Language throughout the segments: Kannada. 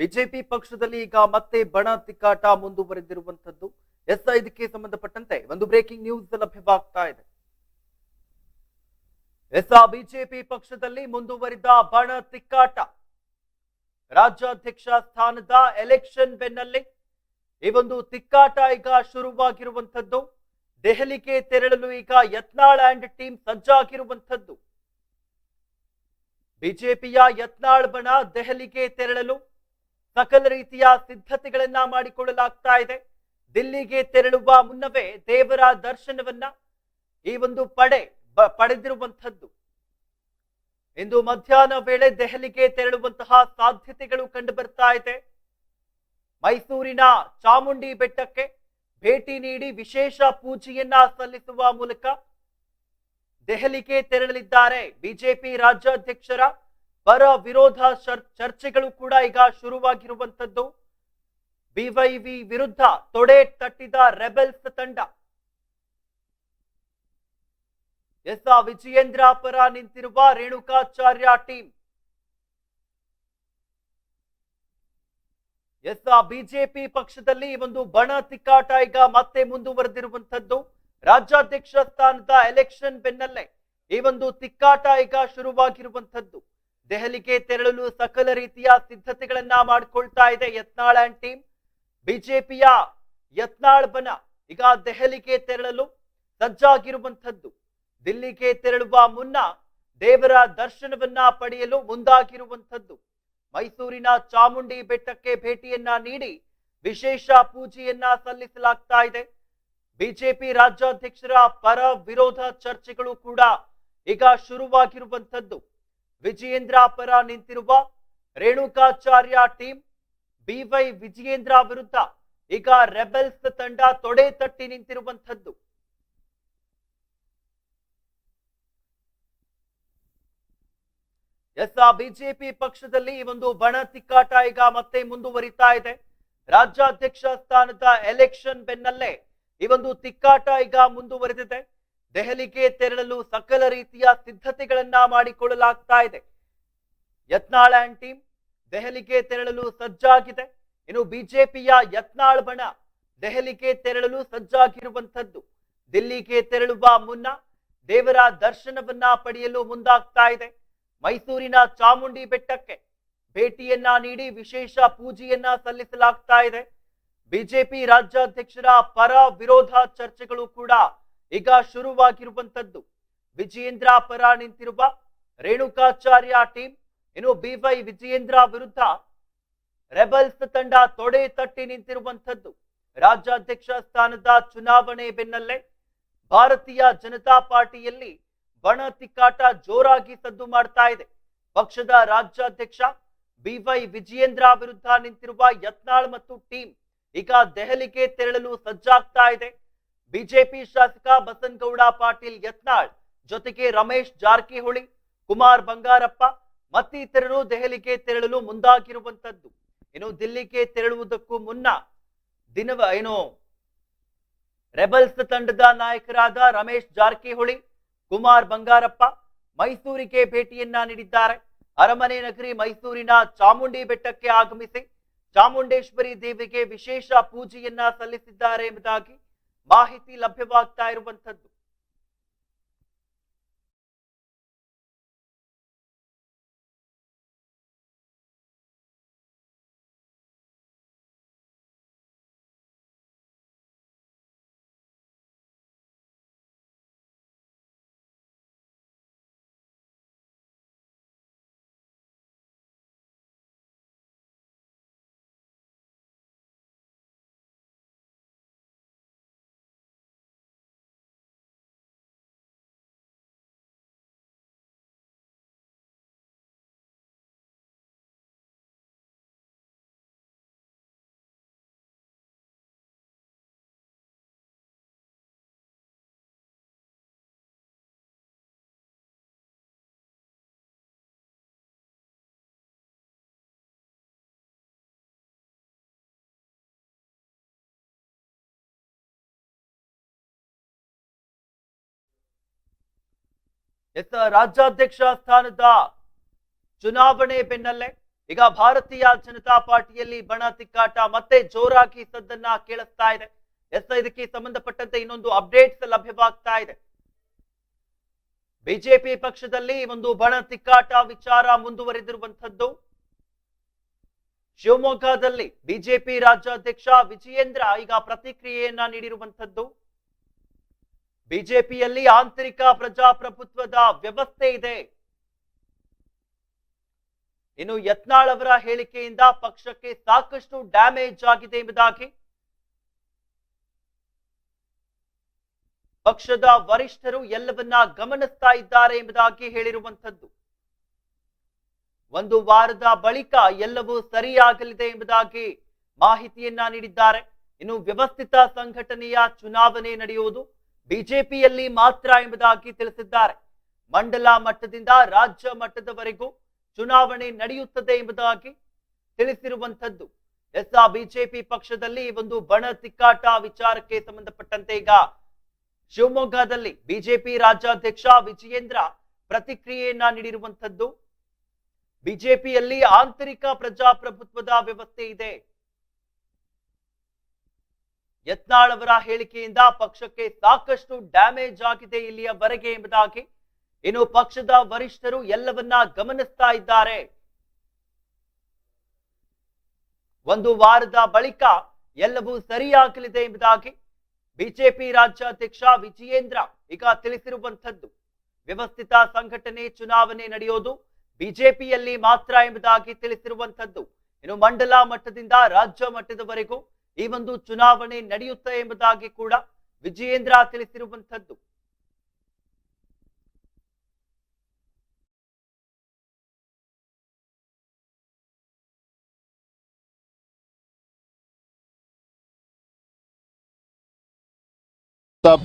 ಬಿಜೆಪಿ ಪಕ್ಷದಲ್ಲಿ ಈಗ ಮತ್ತೆ ಬಣ ತಿಕ್ಕಾಟ ಮುಂದುವರೆದಿರುವಂತದ್ದು ಎಸ್ ಇದಕ್ಕೆ ಸಂಬಂಧಪಟ್ಟಂತೆ ಒಂದು ಬ್ರೇಕಿಂಗ್ ನ್ಯೂಸ್ ಲಭ್ಯವಾಗ್ತಾ ಇದೆ. ಎಸ್ ಬಿಜೆಪಿ ಪಕ್ಷದಲ್ಲಿ ಮುಂದುವರಿದ ಬಣ ತಿಕ್ಕಾಟ. ರಾಜ್ಯಾಧ್ಯಕ್ಷ ಸ್ಥಾನದ ಎಲೆಕ್ಷನ್ ಬೆನ್ನಲ್ಲೇ ಈ ಒಂದು ತಿಕ್ಕಾಟ ಈಗ ಶುರುವಾಗಿರುವಂಥದ್ದು. ದೆಹಲಿಗೆ ತೆರಳಲು ಈಗ ಯತ್ನಾಳ್ ಅಂಡ್ ಟೀಮ್ ಸಜ್ಜಾಗಿರುವಂಥದ್ದು. ಬಿಜೆಪಿಯ ಯತ್ನಾಳ್ ಬಣ ದೆಹಲಿಗೆ ತೆರಳಲು ಸಕಲ ರೀತಿಯ ಸಿದ್ಧತೆಗಳನ್ನ ಮಾಡಿಕೊಳ್ಳಲಾಗ್ತಾ ಇದೆ. ದಿಲ್ಲಿಗೆ ತೆರಳುವ ಮುನ್ನವೇ ದೇವರ ದರ್ಶನವನ್ನ ಈ ಒಂದು ಪಡೆ ಪಡೆದಿರುವಂತದ್ದು ಇಂದು ಮಧ್ಯಾಹ್ನ ವೇಳೆ ದೆಹಲಿಗೆ ತೆರಳುವಂತಹ ಸಾಧ್ಯತೆಗಳು ಕಂಡು ಬರ್ತಾ ಇದೆ. ಮೈಸೂರಿನ ಚಾಮುಂಡಿ ಬೆಟ್ಟಕ್ಕೆ ಭೇಟಿ ನೀಡಿ ವಿಶೇಷ ಪೂಜೆಯನ್ನ ಸಲ್ಲಿಸುವ ಮೂಲಕ ದೆಹಲಿಗೆ ತೆರಳಲಿದ್ದಾರೆ ಬಿಜೆಪಿ ರಾಜ್ಯಾಧ್ಯಕ್ಷರ ಪರ ವಿರೋಧ ಚರ್- ಚರ್ಚೆಗಳು ಕೂಡ ಈಗ ಶುರುವಾಗಿರುವಂತದ್ದು ಬಿವೈವಿ ವಿರುದ್ಧ ತೊಡೆ ತಟ್ಟಿದ ರೆಬೆಲ್ಸ್ ತಂಡ. ಎಸ್ ವಿಜಯೇಂದ್ರ ಪರ ನಿಂತಿರುವ ರೇಣುಕಾಚಾರ್ಯ ಟೀಮ್ ಎಸ್ ಬಿಜೆಪಿ ಪಕ್ಷದಲ್ಲಿ ಒಂದು ಬಣ ತಿಕ್ಕಾಟ ಈಗ ಮತ್ತೆ ಮುಂದುವರೆದಿರುವಂತದ್ದು ರಾಜ್ಯಾಧ್ಯಕ್ಷ ಸ್ಥಾನದ ಎಲೆಕ್ಷನ್ ಬೆನ್ನಲ್ಲೇ ಈ ಒಂದು ತಿಕ್ಕಾಟ ಈಗ ಶುರುವಾಗಿರುವಂತದ್ದು ದೆಹಲಿಗೆ ತೆರಳಲು ಸಕಲ ರೀತಿಯ ಸಿದ್ಧತೆಗಳನ್ನ ಮಾಡಿಕೊಳ್ತಾ ಇದೆ ಯತ್ನಾಳ್ ಅಂಡ್ ಟೀಮ್ ಬಿಜೆಪಿಯ ಯತ್ನಾಳ್ ಬನ ಈಗ ದೆಹಲಿಗೆ ತೆರಳಲು ಸಜ್ಜಾಗಿರುವಂಥದ್ದು. ದಿಲ್ಲಿಗೆ ತೆರಳುವ ಮುನ್ನ ದೇವರ ದರ್ಶನವನ್ನ ಪಡೆಯಲು ಮುಂದಾಗಿರುವಂತದ್ದು ಮೈಸೂರಿನ ಚಾಮುಂಡಿ ಬೆಟ್ಟಕ್ಕೆ ಭೇಟಿಯನ್ನ ನೀಡಿ ವಿಶೇಷ ಪೂಜೆಯನ್ನ ಸಲ್ಲಿಸಲಾಗ್ತಾ ಇದೆ. ಬಿಜೆಪಿ ರಾಜ್ಯಾಧ್ಯಕ್ಷರ ಪರ ವಿರೋಧ ಚರ್ಚೆಗಳು ಕೂಡ ಈಗ ಶುರುವಾಗಿರುವಂತದ್ದು ವಿಜಯೇಂದ್ರ ಪರ ನಿಂತಿರುವ ರೇಣುಕಾಚಾರ್ಯ ಟೀಮ್ ಬಿವೈ ವಿಜಯೇಂದ್ರ ವಿರುದ್ಧ ಈಗ ರೆಬೆಲ್ಸ್ ತಂಡ ತೊಡೆ ತಟ್ಟಿ ನಿಂತಿರುವಂತದ್ದು ಎಸ್ ಬಿಜೆಪಿ ಪಕ್ಷದಲ್ಲಿ ಈ ಒಂದು ಬಣ ತಿಕ್ಕಾಟ ಈಗ ಮತ್ತೆ ಮುಂದುವರಿತಾ ಇದೆ. ರಾಜ್ಯಾಧ್ಯಕ್ಷ ಸ್ಥಾನದ ಎಲೆಕ್ಷನ್ ಬೆನ್ನಲ್ಲೇ ಈ ಒಂದು ತಿಕ್ಕಾಟ ಈಗ ಮುಂದುವರೆದಿದೆ. ದೆಹಲಿಗೆ ತೆರಳಲು ಸಕಲ ರೀತಿಯ ಸಿದ್ಧತೆಗಳನ್ನ ಮಾಡಿಕೊಳ್ಳಲಾಗ್ತಾ ಇದೆ. ಯತ್ನಾಳ್ ಅಂಡ್ ಟೀಮ್ ದೆಹಲಿಗೆ ತೆರಳಲು ಸಜ್ಜಾಗಿದೆ. ಇನ್ನು ಬಿಜೆಪಿಯ ಯತ್ನಾಳ್ ಬಣ ದೆಹಲಿಗೆ ತೆರಳಲು ಸಜ್ಜಾಗಿರುವಂಥದ್ದು. ದಿಲ್ಲಿಗೆ ತೆರಳುವ ಮುನ್ನ ದೇವರ ದರ್ಶನವನ್ನ ಪಡೆಯಲು ಮುಂದಾಗ್ತಾ ಇದೆ. ಮೈಸೂರಿನ ಚಾಮುಂಡಿ ಬೆಟ್ಟಕ್ಕೆ ಭೇಟಿಯನ್ನ ನೀಡಿ ವಿಶೇಷ ಪೂಜೆಯನ್ನ ಸಲ್ಲಿಸಲಾಗ್ತಾ ಇದೆ. ಬಿಜೆಪಿ ರಾಜ್ಯಾಧ್ಯಕ್ಷರ ಪರ ವಿರೋಧ ಚರ್ಚೆಗಳು ಕೂಡ ಈಗ ಶುರುವಾಗಿರುವಂತದ್ದು ವಿಜಯೇಂದ್ರ ಪರ ನಿಂತಿರುವ ರೇಣುಕಾಚಾರ್ಯ ಟೀಮ್, ಇನ್ನು ಬಿವೈ ವಿಜಯೇಂದ್ರ ವಿರುದ್ಧ ರೆಬಲ್ಸ್ ತಂಡ ತೊಡೆ ತಟ್ಟಿ ನಿಂತಿರುವಂತದ್ದು ರಾಜ್ಯಾಧ್ಯಕ್ಷ ಸ್ಥಾನದ ಚುನಾವಣೆ ಬೆನ್ನಲ್ಲೇ ಭಾರತೀಯ ಜನತಾ ಪಾರ್ಟಿಯಲ್ಲಿ ಬಣ ತಿಕ್ಕಾಟ ಜೋರಾಗಿ ಸದ್ದು ಮಾಡ್ತಾ ಇದೆ. ಪಕ್ಷದ ರಾಜ್ಯಾಧ್ಯಕ್ಷ ಬಿವೈ ವಿಜಯೇಂದ್ರ ವಿರುದ್ಧ ನಿಂತಿರುವ ಯತ್ನಾಳ್ ಮತ್ತು ಟೀಮ್ ಈಗ ದೆಹಲಿಗೆ ತೆರಳಲು ಸಜ್ಜಾಗ್ತಾ ಇದೆ. ಬಿಜೆಪಿ ಶಾಸಕ ಬಸನಗೌಡ ಪಾಟೀಲ್ ಯತ್ನಾಳ್, ಜೊತೆಗೆ ರಮೇಶ್ ಜಾರಕಿಹೊಳಿ, ಕುಮಾರ್ ಬಂಗಾರಪ್ಪ, ಮತ್ತಿತರರು ದೆಹಲಿಗೆ ತೆರಳಲು ಮುಂದಾಗಿರುವಂತದ್ದು ಇನ್ನು ದಿಲ್ಲಿಗೆ ತೆರಳುವುದಕ್ಕೂ ಮುನ್ನ ದಿನವ, ಏನು, ರೆಬಲ್ಸ್ ತಂಡದ ನಾಯಕರಾದ ರಮೇಶ್ ಜಾರಕಿಹೊಳಿ, ಕುಮಾರ್ ಬಂಗಾರಪ್ಪ ಮೈಸೂರಿಗೆ ಭೇಟಿಯನ್ನ ನೀಡಿದ್ದಾರೆ. ಅರಮನೆ ನಗರಿ ಮೈಸೂರಿನ ಚಾಮುಂಡಿ ಬೆಟ್ಟಕ್ಕೆ ಆಗಮಿಸಿ ಚಾಮುಂಡೇಶ್ವರಿ ದೇವಿಗೆ ವಿಶೇಷ ಪೂಜೆಯನ್ನ ಸಲ್ಲಿಸಿದ್ದಾರೆ ಎಂಬುದಾಗಿ ಮಾಹಿತಿ ಲಭ್ಯವಾಗ್ತಾ ಇರುವಂತದ್ದು ಎಸ್ ರಾಜ್ಯಾಧ್ಯಕ್ಷ ಸ್ಥಾನದ ಚುನಾವಣೆ ಬೆನ್ನಲ್ಲೇ ಈಗ ಭಾರತೀಯ ಜನತಾ ಪಾರ್ಟಿಯಲ್ಲಿ ಬಣ ತಿಕ್ಕಾಟ ಮತ್ತೆ ಜೋರಾಗಿ ಸದ್ದನ್ನ ಕೇಳಿಸ್ತಾ ಇದೆ. ಎಸ್ ಇದಕ್ಕೆ ಸಂಬಂಧಪಟ್ಟಂತೆ ಇನ್ನೊಂದು ಅಪ್ಡೇಟ್ಸ್ ಲಭ್ಯವಾಗ್ತಾ ಇದೆ. ಬಿಜೆಪಿ ಪಕ್ಷದಲ್ಲಿ ಒಂದು ಬಣ ತಿಕ್ಕಾಟ ವಿಚಾರ ಮುಂದುವರೆದಿರುವಂತದ್ದು ಶಿವಮೊಗ್ಗದಲ್ಲಿ ಬಿಜೆಪಿ ರಾಜ್ಯಾಧ್ಯಕ್ಷ ವಿಜಯೇಂದ್ರ ಈಗ ಪ್ರತಿಕ್ರಿಯೆಯನ್ನ ನೀಡಿರುವಂತದ್ದು ಬಿಜೆಪಿಯಲ್ಲಿ ಆಂತರಿಕ ಪ್ರಜಾಪ್ರಭುತ್ವದ ವ್ಯವಸ್ಥೆ ಇದೆ. ಇನ್ನು ಯತ್ನಾಳ್ ಅವರ ಹೇಳಿಕೆಯಿಂದ ಪಕ್ಷಕ್ಕೆ ಸಾಕಷ್ಟು ಡ್ಯಾಮೇಜ್ ಆಗಿದೆ ಎಂಬುದಾಗಿ ಪಕ್ಷದ ವರಿಷ್ಠರು ಎಲ್ಲವನ್ನ ಗಮನಿಸ್ತಾ ಇದ್ದಾರೆ ಎಂಬುದಾಗಿ ಹೇಳಿರುವಂಥದ್ದು. ಒಂದು ವಾರದ ಬಳಿಕ ಎಲ್ಲವೂ ಸರಿಯಾಗಲಿದೆ ಎಂಬುದಾಗಿ ಮಾಹಿತಿಯನ್ನ ನೀಡಿದ್ದಾರೆ. ಇನ್ನು ವ್ಯವಸ್ಥಿತ ಸಂಘಟನೆಯ ಚುನಾವಣೆ ನಡೆಯುವುದು ಬಿಜೆಪಿಯಲ್ಲಿ ಮಾತ್ರ ಎಂಬುದಾಗಿ ತಿಳಿಸಿದ್ದಾರೆ. ಮಂಡಲ ಮಟ್ಟದಿಂದ ರಾಜ್ಯ ಮಟ್ಟದವರೆಗೂ ಚುನಾವಣೆ ನಡೆಯುತ್ತದೆ ಎಂಬುದಾಗಿ ತಿಳಿಸಿರುವಂತದ್ದು ಎಸ್ ಆ ಬಿಜೆಪಿ ಪಕ್ಷದಲ್ಲಿ ಒಂದು ಬಣ ತಿಕ್ಕಾಟ ವಿಚಾರಕ್ಕೆ ಸಂಬಂಧಪಟ್ಟಂತೆ ಈಗ ಶಿವಮೊಗ್ಗದಲ್ಲಿ ಬಿಜೆಪಿ ರಾಜ್ಯಾಧ್ಯಕ್ಷ ವಿಜಯೇಂದ್ರ ಪ್ರತಿಕ್ರಿಯೆಯನ್ನ ನೀಡಿರುವಂತದ್ದು ಬಿಜೆಪಿಯಲ್ಲಿ ಆಂತರಿಕ ಪ್ರಜಾಪ್ರಭುತ್ವದ ವ್ಯವಸ್ಥೆ ಇದೆ. ಯತ್ನಾಳ್ ಅವರ ಹೇಳಿಕೆಯಿಂದ ಪಕ್ಷಕ್ಕೆ ಸಾಕಷ್ಟು ಡ್ಯಾಮೇಜ್ ಆಗಿದೆ ಇಲ್ಲಿಯವರೆಗೆ ಎಂಬುದಾಗಿ ಇನ್ನು ಪಕ್ಷದ ವರಿಷ್ಠರು ಎಲ್ಲವನ್ನ ಗಮನಿಸ್ತಾ ಇದ್ದಾರೆ. ಒಂದು ವಾರದ ಬಳಿಕ ಎಲ್ಲವೂ ಸರಿಯಾಗಲಿದೆ ಎಂಬುದಾಗಿ ಬಿಜೆಪಿ ರಾಜ್ಯಾಧ್ಯಕ್ಷ ವಿಜಯೇಂದ್ರ ಈಗ ತಿಳಿಸಿರುವಂತದ್ದು ವ್ಯವಸ್ಥಿತ ಸಂಘಟನೆ ಚುನಾವಣೆ ನಡೆಯೋದು ಬಿಜೆಪಿಯಲ್ಲಿ ಮಾತ್ರ ಎಂಬುದಾಗಿ ತಿಳಿಸಿರುವಂತದ್ದು ಇನ್ನು ಮಂಡಲ ಮಟ್ಟದಿಂದ ರಾಜ್ಯ ಮಟ್ಟದವರೆಗೂ ಈ ಒಂದು ಚುನಾವಣೆ ನಡೆಯುತ್ತೆ ಎಂಬುದಾಗಿ ಕೂಡ ವಿಜಯೇಂದ್ರ ತಿಳಿಸಿರುವಂತದ್ದು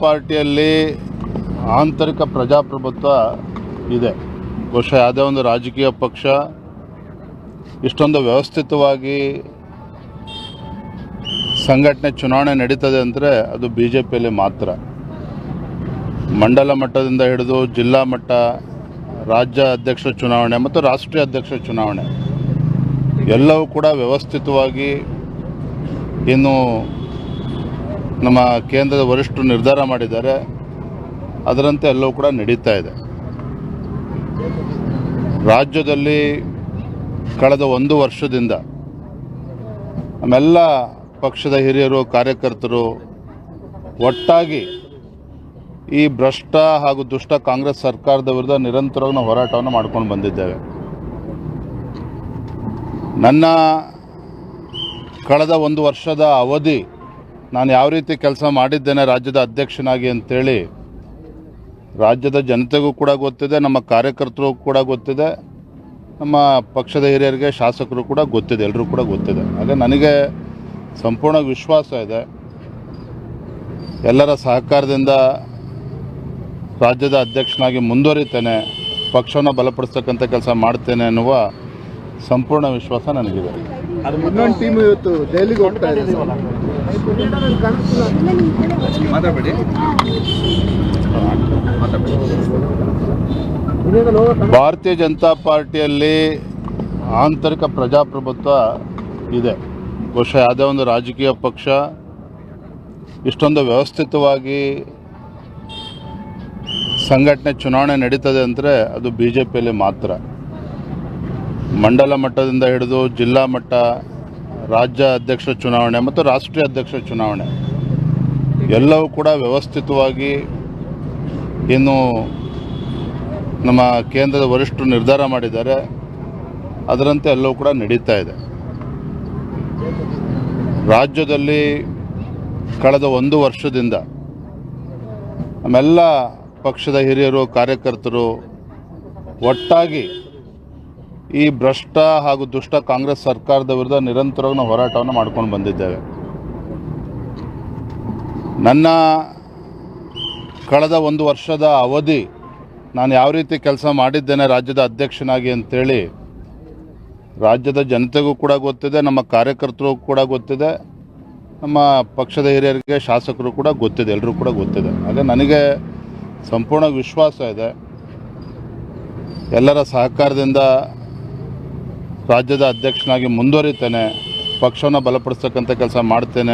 ಪಾರ್ಟಿಯಲ್ಲಿ ಆಂತರಿಕ ಪ್ರಜಾಪ್ರಭುತ್ವ ಇದೆ. ಬಹುಶಃ ಯಾವುದೇ ಒಂದು ರಾಜಕೀಯ ಪಕ್ಷ ಇಷ್ಟೊಂದು ವ್ಯವಸ್ಥಿತವಾಗಿ ಸಂಘಟನೆ ಚುನಾವಣೆ ನಡೀತದೆ ಅಂದರೆ ಅದು ಬಿ ಜೆ ಪಿಯಲ್ಲಿ ಮಾತ್ರ. ಮಂಡಲ ಮಟ್ಟದಿಂದ ಹಿಡಿದು ಜಿಲ್ಲಾ ಮಟ್ಟ, ರಾಜ್ಯ ಅಧ್ಯಕ್ಷ ಚುನಾವಣೆ ಮತ್ತು ರಾಷ್ಟ್ರೀಯ ಅಧ್ಯಕ್ಷ ಚುನಾವಣೆ ಎಲ್ಲವೂ ಕೂಡ ವ್ಯವಸ್ಥಿತವಾಗಿ ಇನ್ನು ನಮ್ಮ ಕೇಂದ್ರದ ವರಿಷ್ಠರು ನಿರ್ಧಾರ ಮಾಡಿದ್ದಾರೆ. ಅದರಂತೆ ಎಲ್ಲವೂ ಕೂಡ ನಡೀತಾ ಇದೆ. ರಾಜ್ಯದಲ್ಲಿ ಕಳೆದ ಒಂದು ವರ್ಷದಿಂದ ನಮ್ಮೆಲ್ಲ ಪಕ್ಷದ ಹಿರಿಯರು, ಕಾರ್ಯಕರ್ತರು, ಒಟ್ಟಾಗಿ ಈ ಭ್ರಷ್ಟ ಹಾಗೂ ದುಷ್ಟ ಕಾಂಗ್ರೆಸ್ ಸರ್ಕಾರದ ವಿರುದ್ಧ ನಿರಂತರವಾಗಿ ಹೋರಾಟವನ್ನು ಮಾಡ್ಕೊಂಡು ಬಂದಿದ್ದೇವೆ. ನನ್ನ ಕಳೆದ ಒಂದು ವರ್ಷದ ಅವಧಿ ನಾನು ಯಾವ ರೀತಿ ಕೆಲಸ ಮಾಡಿದ್ದೇನೆ, ರಾಜ್ಯದ ಅಧ್ಯಕ್ಷನಾಗಿ ಅಂತೇಳಿ ರಾಜ್ಯದ ಜನತೆಗೂ ಕೂಡ ಗೊತ್ತಿದೆ, ನಮ್ಮ ಕಾರ್ಯಕರ್ತರು ಕೂಡ ಗೊತ್ತಿದೆ, ನಮ್ಮ ಪಕ್ಷದ ಹಿರಿಯರಿಗೆ ಶಾಸಕರು ಕೂಡ ಗೊತ್ತಿದೆ ಎಲ್ಲರೂ ಕೂಡ ಗೊತ್ತಿದೆ. ಹಾಗೆ ನನಗೆ ಸಂಪೂರ್ಣ ವಿಶ್ವಾಸ ಇದೆ. ಎಲ್ಲರ ಸಹಕಾರದಿಂದ ರಾಜ್ಯದ ಅಧ್ಯಕ್ಷನಾಗಿ ಮುಂದುವರಿತೇನೆ ಪಕ್ಷವನ್ನು ಬಲಪಡಿಸ್ತಕ್ಕಂಥ ಕೆಲಸ ಮಾಡ್ತೇನೆ ಅನ್ನುವ ಸಂಪೂರ್ಣ ವಿಶ್ವಾಸ ನನಗಿದೆ. ಇನ್ನೊಂದು ಟೀಮ್ ಇವತ್ತು ದೆಹಲಿಗೆ ಹೋಗ್ತಾ ಇದೆ. ಭಾರತೀಯ ಜನತಾ ಪಾರ್ಟಿಯಲ್ಲಿ ಆಂತರಿಕ ಪ್ರಜಾಪ್ರಭುತ್ವ ಇದೆ. ಬಹುಶಃ ಯಾವುದೇ ಒಂದು ರಾಜಕೀಯ ಪಕ್ಷ ಇಷ್ಟೊಂದು ವ್ಯವಸ್ಥಿತವಾಗಿ ಸಂಘಟನೆ ಚುನಾವಣೆ ನಡೀತದೆ ಅಂದರೆ ಅದು ಬಿ ಜೆ ಪಿಯಲ್ಲಿ ಮಾತ್ರ. ಮಂಡಲ ಮಟ್ಟದಿಂದ ಹಿಡಿದು ಜಿಲ್ಲಾ ಮಟ್ಟ, ರಾಜ್ಯ ಅಧ್ಯಕ್ಷ ಚುನಾವಣೆ ಮತ್ತು ರಾಷ್ಟ್ರೀಯ ಅಧ್ಯಕ್ಷ ಚುನಾವಣೆ, ಎಲ್ಲವೂ ಕೂಡ ವ್ಯವಸ್ಥಿತವಾಗಿ ಇನ್ನು ನಮ್ಮ ಕೇಂದ್ರದ ವರಿಷ್ಠರು ನಿರ್ಧಾರ ಮಾಡಿದ್ದಾರೆ. ಅದರಂತೆ ಎಲ್ಲವೂ ಕೂಡ ನಡೀತಾ ಇದೆ. ರಾಜ್ಯದಲ್ಲಿ ಕಳೆದ ಒಂದು ವರ್ಷದಿಂದ ನಮ್ಮೆಲ್ಲ ಪಕ್ಷದ ಹಿರಿಯರು, ಕಾರ್ಯಕರ್ತರು ಒಟ್ಟಾಗಿ ಈ ಭ್ರಷ್ಟ ಹಾಗೂ ದುಷ್ಟ ಕಾಂಗ್ರೆಸ್ ಸರ್ಕಾರದ ವಿರುದ್ಧ ನಿರಂತರವಾಗಿ ನಾವು ಹೋರಾಟವನ್ನು ಮಾಡ್ಕೊಂಡು ಬಂದಿದ್ದೇವೆ. ನನ್ನ ಕಳೆದ ಒಂದು ವರ್ಷದ ಅವಧಿ ನಾನು ಯಾವ ರೀತಿ ಕೆಲಸ ಮಾಡಿದ್ದೇನೆ, ರಾಜ್ಯದ ಅಧ್ಯಕ್ಷನಾಗಿ ಅಂತೇಳಿ ರಾಜ್ಯದ ಜನತೆಗೂ ಕೂಡ ಗೊತ್ತಿದೆ, ನಮ್ಮ ಕಾರ್ಯಕರ್ತರಿಗೂ ಕೂಡ ಗೊತ್ತಿದೆ, ನಮ್ಮ ಪಕ್ಷದ ಹಿರಿಯರಿಗೆ, ಶಾಸಕರು ಕೂಡ ಗೊತ್ತಿದೆ ಎಲ್ಲರೂ ಕೂಡ ಗೊತ್ತಿದೆ. ಹಾಗೆ ನನಗೆ ಸಂಪೂರ್ಣ ವಿಶ್ವಾಸ ಇದೆ. ಎಲ್ಲರ ಸಹಕಾರದಿಂದ ರಾಜ್ಯದ ಅಧ್ಯಕ್ಷನಾಗಿ ಮುಂದುವರಿತೇನೆ, ಪಕ್ಷವನ್ನು ಬಲಪಡಿಸ್ತಕ್ಕಂಥ ಕೆಲಸ ಮಾಡ್ತೇನೆ.